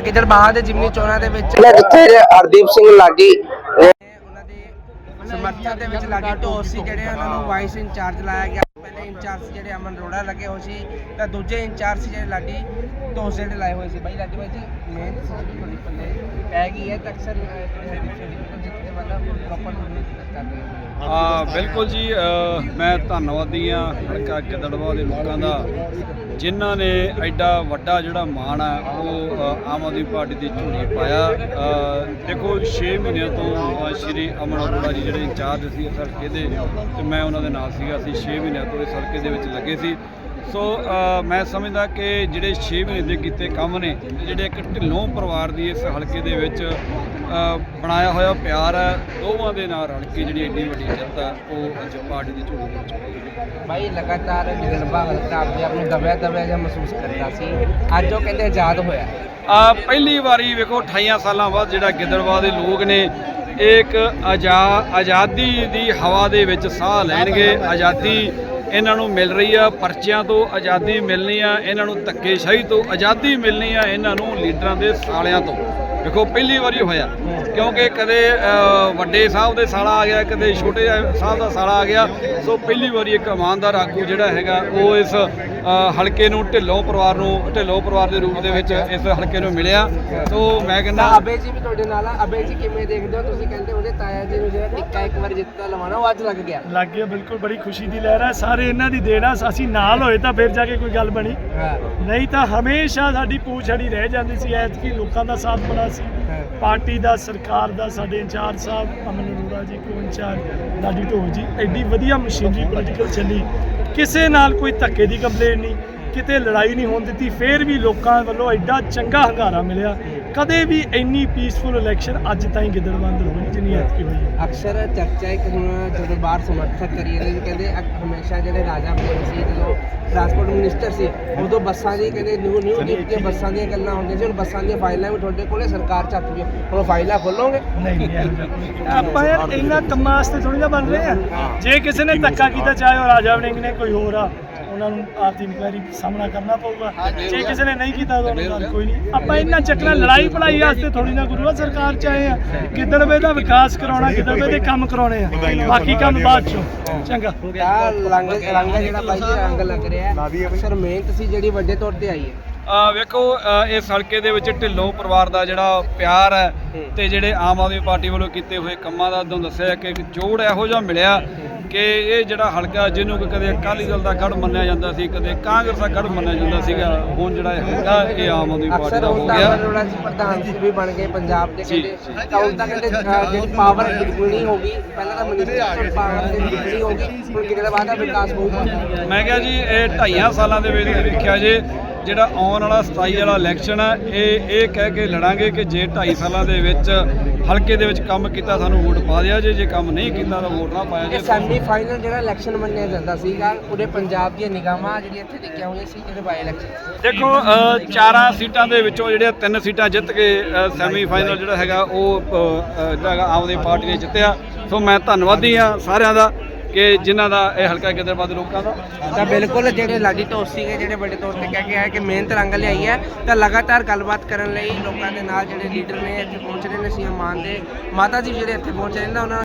ਗਿੱਦੜ ਬਾਹਾ ਦੇ ਜਿਮਨੀ ਚੋਣਾਂ ਦੇ ਵਿੱਚ? ਜਿੱਥੇ ਹਰਦੀਪ ਸਿੰਘ ਲਾਗੀ ਉਹਨਾਂ ਦੇ ਸਮਰਥਨ ਦੇ ਵਿੱਚ ਲਾਗੀ ਢੋਸ ਸੀ ਜਿਹੜੇ ਉਹਨਾਂ ਨੂੰ ਵਾਈਸ ਇੰਚਾਰਜ ਲਾਇਆ ਗਿਆ। ਇੰਚਾਰਜ ਜਿਹੜੇ ਅਮਨ ਰੋੜਾ ਲੱਗੇ ਹੋਏ ਸੀ ਤਾਂ ਦੂਜੇ ਇੰਚਾਰਜ ਜਿਹੜੇ ਲਾਡੀ ਢੋਸ ਜਿਹੜੇ ਲਾਏ ਹੋਏ ਸੀ। ਬਾਈ ਲਾਡੀ ਬਾਈ ਜੀ ਮਿਹਨਤ ਸੀ ਜਿਹੜੀ ਪੱਲੇ। ਪੈ ਗਈ ਹੈ ਤਾਂ ਅਕਸਰ ਅਹ, ਜਿਹੜੇ ਪ੍ਰੋਪਰ ਮਿਹਨਤ ਕਰ ਰਹੇ ਆ ਬਿਲਕੁਲ ਜੀ ਮੈਂ ਧੰਨਵਾਦੀ ਆ ਹਲਕਾ ਗਿੱਦੜਵਾ ਦੇ ਲੋਕਾਂ ਦਾ ਜਿਨ੍ਹਾਂ ਨੇ ਐਡਾ ਵੱਡਾ ਜਿਹੜਾ ਮਾਣ ਆ ਉਹ ਆਮ ਆਦਮੀ ਪਾਰਟੀ ਦੀ ਝੋਲੀ ਪਾਇਆ। ਅ, ਦੇਖੋ 6 ਮਹੀਨਿਆਂ ਤੋਂ ਸ਼੍ਰੀ ਅਮਨ ਅਰੋੜਾ ਜੀ ਜਿਹੜੇ ਇੰਚਾਰਜ ਸੀ ਇਸ ਹਲਕੇ ਦੇ ਤੇ ਮੈਂ ਉਹਨਾਂ ਦੇ ਨਾਲ ਸੀਗਾ। ਅਸੀਂ 6 ਮਹੀਨਿਆਂ ਤੋਂ ਇਸ ਹਲਕੇ ਦੇ ਵਿੱਚ ਲੱਗੇ ਸੀ। ਸੋ ਮੈਂ ਸਮਝਦਾ ਕਿ ਜਿਹੜੇ 6 ਮਹੀਨੇ ਦੇ ਕੀਤੇ ਕੰਮ ਨੇ ਜਿਹੜੇ ਇੱਕ ਢਿੱਲੋਂ ਪਰਿਵਾਰ ਦੀ ਇਸ ਹਲਕੇ ਦੇ ਵਿੱਚ ਬਣਾਇਆ ਹੋਇਆ ਪਿਆਰ ਹੈ ਦੋਵਾਂ ਦੇ ਨਾਲ ਰਲ ਕੇ ਜਿਹੜੀ ਐਡੀ ਵੱਡੀ ਆ ਉਹ ਅੱਜ ਪਾਰਟੀ ਦੀ ਝੋਲੀ ਦੇ ਵਿੱਚ ਪਈ ਭਾਈ ਲਗਾਤਾਰ ਗਿੱਦੜਬਾ ਹਲਕਾ ਆਪਣੇ ਆਪ ਨੂੰ ਦਬਿਆ ਦਬਿਆ ਜਿਹਾ ਮਹਿਸੂਸ ਕਰਦਾ ਸੀ। ਅੱਜ ਉਹ ਕਹਿੰਦੇ ਆਜ਼ਾਦ ਹੋਇਆ ਆ ਪਹਿਲੀ ਵਾਰੀ ਵੇਖੋ 28 ਸਾਲਾਂ ਬਾਅਦ ਜਿਹੜਾ ਗਿੱਦੜਵਾ ਦੇ ਲੋਕ ਨੇ ਇੱਕ ਆਜ਼ਾ ਆਜ਼ਾਦੀ ਦੀ ਹਵਾ ਦੇ ਵਿੱਚ ਸਾਹ ਲੈਣਗੇ ਆਜ਼ਾਦੀ ਇਹਨਾਂ ਨੂੰ ਮਿਲ ਰਹੀ ਆ, ਪਰਚਿਆਂ ਤੋਂ ਆਜ਼ਾਦੀ ਮਿਲਣੀ ਆ, ਇਹਨਾਂ ਨੂੰ ਧੱਕੇਸ਼ਾਹੀ ਤੋਂ ਆਜ਼ਾਦੀ ਮਿਲਣੀ ਆ, ਇਹਨਾਂ ਨੂੰ ਲੀਡਰਾਂ ਦੇ ਸਾਲਿਆਂ ਤੋਂ। ਦੇਖੋ, ਪਹਿਲੀ ਵਾਰੀ ਹੋਇਆ, ਕਿਉਂਕਿ ਕਦੇ ਵੱਡੇ ਸਾਹਿਬ ਦੇ ਸਾਲਾ ਆ ਗਿਆ, ਕਦੇ ਛੋਟੇ ਸਾਹਿਬ ਦਾ ਸਾਲਾ ਆ ਗਿਆ, ਸੋ ਪਹਿਲੀ ਵਾਰੀ ਇੱਕ ਇਮਾਨਦਾਰ ਆਗੂ ਜਿਹੜਾ ਹੈਗਾ, ਉਹ ਇਸ ਹਲਕੇ ਨੂੰ ਢਿੱਲੋਂ ਪਰਿਵਾਰ ਨੂੰ, ਢਿੱਲੋਂ ਪਰਿਵਾਰ ਦੇ ਰੂਪ ਦੇ ਵਿੱਚ ਇਸ ਹਲਕੇ ਨੂੰ ਮਿਲਿਆ। ਸੋ ਮੈਂ ਕਹਿੰਦਾ ਅਬੇ ਜੀ ਵੀ ਤੁਹਾਡੇ ਨਾਲ ਆ। ਅਬੇ ਜੀ ਕਿਵੇਂ ਦੇਖਦੇ ਹੋ? ਤੁਸੀਂ ਕਹਿੰਦੇ ਟਿੱਕਾ ਇੱਕ ਵਾਰ ਜਿੱਤਾ ਲਵਾਣਾ ਉਹ ਅੱਜ ਲੱਗ ਗਿਆ। ਲੱਗ ਗਿਆ ਬਿਲਕੁਲ ਬੜੀ ਖੁਸ਼ੀ ਦੀ ਲਹਿਰ ਹੈ। ਸਾਰੇ ਇਹਨਾਂ ਦੀ ਦੇਣ ਆ ਅਸੀਂ ਨਾਲ ਹੋਏ ਤਾਂ ਫਿਰ ਜਾ ਕੇ ਕੋਈ ਗੱਲ ਬਣੀ। ਨਹੀਂ ਤਾਂ ਹਮੇਸ਼ਾ ਸਾਡੀ ਪੂਛ ਅੜੀ ਰਹਿ ਜਾਂਦੀ ਸੀ ਐਤਕੀ ਲੋਕਾਂ ਦਾ ਸਾਥ ਬੜਾ ਸੀ। ਪਾਰਟੀ ਦਾ ਸਰਕਾਰ ਦਾ ਸਾਡੇ ਇੰਚਾਰਜ ਸਾਹਿਬ ਅਮਨ ਅਰੋੜਾ ਜੀ ਕੋ ਇੰਚਾਰਜ ਲਾਡੀ ਢੋਲ ਜੀ ਐਡੀ ਵਧੀਆ ਮਸ਼ੀਨਰੀ ਪੋਲੀਟੀਕਲ ਚੱਲੀ। ਕਿਸੇ ਨਾਲ ਕੋਈ ਧੱਕੇ ਦੀ ਕੰਪਲੇਂਟ ਨਹੀਂ ਕਿਤੇ ਲੜਾਈ ਨਹੀਂ ਹੋਣ ਦਿੱਤੀ ਫੇਰ ਵੀ ਲੋਕਾਂ ਵੱਲੋਂ ਐਡਾ ਚੰਗਾ ਹੰਗਾਰਾ ਮਿਲਿਆ। ਕਦੇ ਵੀ ਇੰਨੀ ਪੀਸਫੁਲ ਇਲੈਕਸ਼ਨ ਅੱਜ ਤਾਈਂ ਗਿੱਦੜਵੰਦ ਹੋਈ ਜਿੰਨੀ ਐਤਕੀ ਹੋਈ। ਹੈ ਅਕਸਰ ਚਰਚਾ ਇੱਕ ਹੁਣ ਜਦੋਂ ਬਾਹਰ ਸਮਰਥਕ ਕਰੀ ਜਾਂਦੇ ਸੀ ਕਹਿੰਦੇ ਅਕ- ਹਮੇਸ਼ਾ ਜਿਹੜੇ ਰਾਜਾ ਵੜਿੰਗ ਸੀ ਜਦੋਂ ਟਰਾਂਸਪੋਰਟ ਮਿਨਿਸਟਰ ਸੀ ਉਦੋਂ ਬੱਸਾਂ ਦੀ ਕਹਿੰਦੇ ਨਿਊ ਨਿਊ ਦੀਆਂ ਬੱਸਾਂ ਦੀਆਂ ਗੱਲਾਂ ਹੁੰਦੀਆਂ ਸੀ ਹੁਣ ਬੱਸਾਂ ਦੀਆਂ ਫਾਈਲਾਂ ਵੀ ਤੁਹਾਡੇ ਕੋਲੇ ਸਰਕਾਰ ਚੱਕ ਗਈ। ਹੁਣ ਫਾਈਲਾਂ ਖੋਲੋਗੇ? ਨਹੀਂ ਨਹੀਂ ਇਹੋ ਜਿਹਾ ਕੋਈ। ਆਪਾਂ ਯਾਰ ਇਹਨਾਂ ਕੰਮਾਂ ਵਾਸਤੇ ਥੋੜੀ ਨਾ ਬਣ ਰਹੇ ਆ। ਜੇ ਕਿਸੇ ਨੇ ਧੱਕਾ ਕੀਤਾ ਚਾਹੇ ਉਹ ਰਾਜਾ ਵੜਿੰਗ ਨੇ ਕੋਈ ਹੋਰ ਆ। ਉਹਨਾਂ ਨੂੰ ਆਪਦੀ ਇਨਕੁਆਇਰੀ ਸਾਹਮਣਾ ਕਰਨਾ ਪਊਗਾ। ਜੇ ਕਿਸੇ ਨੇ ਨਹੀਂ ਕੀਤਾ ਤਾਂ ਉਹਨਾਂ ਨਾਲ ਕੋਈ ਨਹੀਂ। ਆਪਾਂ ਇਹਨਾਂ ਚੱਕਰਾਂ ਲੜਾਈ ਪੜਾਈ ਵਾਸਤੇ ਥੋੜੀ ਨਾ ਗੁਰੂ ਆ ਸਰਕਾਰ ਚ ਆਏ ਆ। ਗਿੱਦੜਵੇ ਦਾ ਵਿਕਾਸ ਕਰਾਉਣਾ ਗਿੱਦੜਵੇ ਦੇ ਕੰਮ ਕਰਾਉਣੇ ਆ। ਬਾਕੀ ਕੰਮ ਬਾਅਦ ਚੋਂ। ਚੰਗਾ। ਤਾਂ ਰੰਗ ਰੰਗ ਜਿਹੜਾ ਬਾਈ ਜੀ ਰੰਗ ਲੱਗ ਰਿਹਾ। ਹੈ ਅਕਸਰ ਮਿਹਨਤ ਸੀ ਜਿਹੜੀ ਵੱਡੇ ਤੌਰ ਤੇ ਆਈ ਹੈ। ਅ, ਵੇਖੋ ਇਸ ਹਲਕੇ ਦੇ ਵਿੱਚ ਢਿੱਲੋਂ ਪਰਿਵਾਰ ਦਾ ਜਿਹੜਾ ਪਿਆਰ ਹੈ ਤੇ ਜਿਹੜੇ ਆਮ ਆਦਮੀ ਪਾਰਟੀ ਵੱਲੋਂ ਕੀਤੇ ਹੋਏ ਕੰਮਾਂ ਦਾ ਤੁਹਾਨੂੰ ਦੱਸਿਆ ਕਿ ਇੱਕ ਜੋੜ ਇਹੋ ਜਿਹਾ ਮਿਲਿਆ ਕਿ ਇਹ ਜਿਹੜਾ ਹਲਕਾ ਜਿਹਨੂੰ ਕਿ ਕਦੇ ਅਕਾਲੀ ਦਲ ਦਾ ਗੜ ਮੰਨਿਆ ਜਾਂਦਾ ਸੀ ਕਦੇ ਕਾਂਗਰਸ ਦਾ ਗੜ ਮੰਨਿਆ ਜਾਂਦਾ ਸੀਗਾ ਹੁਣ ਜਿਹੜਾ ਇਹ ਹਲਕਾ ਇਹ ਆਮ ਆਦਮੀ ਪਾਰਟੀ ਦਾ ਹੋ ਗਿਆ। ਅਰੋੜਾ ਜੀ ਪ੍ਰਧਾਨ ਵੀ ਬਣ ਗਏ ਪੰਜਾਬ ਦੇ ਜੀ, ਕਹਿੰਦੇ ਤਾਂ ਹੁਣ ਤਾਂ ਕਹਿੰਦੇ ਅਹ, ਜਿਹੜੀ ਪਾਵਰ ਦੁੱਗਣੀ ਹੋ ਗਈ ਪਹਿਲਾਂ ਤਾਂ ਮਿਨਿਸਟਰ ਪਾਵਰ ਦੀ ਦੁੱਗਣੀ ਹੋ ਗਈ ਹੁਣ ਕਿਤੇ ਬਾਅਦ ਦਾ ਵਿਕਾਸ ਹੋਊਗਾ। ਮੈਂ ਕਿਹਾ ਜੀ ਇਹ ਢਾਈਆਂ ਸਾਲਾਂ ਦੇ ਵਿੱਚ ਵੇਖਿਆ ਜੇ ਜਿਹੜਾ ਆਉਣ ਵਾਲਾ 27 ਵਾਲਾ ਇਲੈਕਸ਼ਨ ਆ ਇਹ ਇਹ ਕਹਿ ਕੇ ਲੜਾਂਗੇ ਕਿ ਜੇ 2.5 ਸਾਲਾਂ ਦੇ ਵਿੱਚ ਹਲਕੇ ਦੇ ਵਿੱਚ ਕੰਮ ਕੀਤਾ ਸਾਨੂੰ ਵੋਟ ਪਾ ਦਿਆ ਜੇ ਜੇ ਕੰਮ ਨਹੀਂ ਕੀਤਾ ਤਾਂ ਵੋਟ ਨਾ ਪਾਇਆ ਜੇ। ਸੈਮੀ ਫਾਈਨਲ ਜਿਹੜਾ ਇਲੈਕਸ਼ਨ ਮੰਨਿਆ ਜਾਂਦਾ ਸੀਗਾ ਪੂਰੇ ਪੰਜਾਬ ਦੀਆਂ ਨਿਗਾਹਾਂ ਜਿਹੜੀਆਂ ਇੱਥੇ ਟਿਕੀਆਂ ਹੋਈਆਂ ਸੀ ਜਿਹੜੇ ਬਾਈ ਇਲੈਕਸ਼ਨ ਦੇਖੋ ਚਾਰਾਂ ਸੀਟਾਂ ਦੇ ਵਿੱਚੋਂ ਜਿਹੜੀਆਂ ਤਿੰਨ ਸੀਟਾਂ ਜਿੱਤ ਕੇ ਸੈਮੀ ਫਾਈਨਲ ਜਿਹੜਾ ਹੈਗਾ ਉਹ ਜਿਹੜਾ ਹੈਗਾ ਆਦਮੀ ਪਾਰਟੀ ਨੇ ਜਿੱਤਿਆ। ਸੋ ਮੈਂ ਧੰਨਵਾਦੀ ਆ ਸਾਰਿਆਂ ਦਾ। ਕਿ ਜਿਨ੍ਹਾਂ ਦਾ ਇਹ ਹਲਕਾ ਗਿੱਦੜਬਾਦ ਲੋਕਾਂ ਦਾ? ਤਾਂ ਬਿਲਕੁਲ ਜਿਹੜੇ ਲਾਡੀ ਢੋਸ ਸੀਗੇ, ਜਿਹੜੇ ਵੱਡੇ ਤੌਰ ਤੇ ਕਹਿ ਕੇ ਆਏ ਕਿ ਮਿਹਨਤ ਰੰਗ ਲਿਆਈ ਹੈ, ਤਾਂ ਲਗਾਤਾਰ ਗੱਲਬਾਤ ਕਰਨ ਲਈ ਲੋਕਾਂ ਦੇ ਨਾਲ ਜਿਹੜੇ ਲੀਡਰ ਨੇ ਇੱਥੇ ਪਹੁੰਚ ਰਹੇ ਨੇ ਸੀਐਮ ਮਾਨ ਦੇ ਮਾਤਾ ਜੀ ਜਿਹੜੇ ਇੱਥੇ ਪਹੁੰਚ ਰਹੇ ਨੇ ਉਹਨਾਂ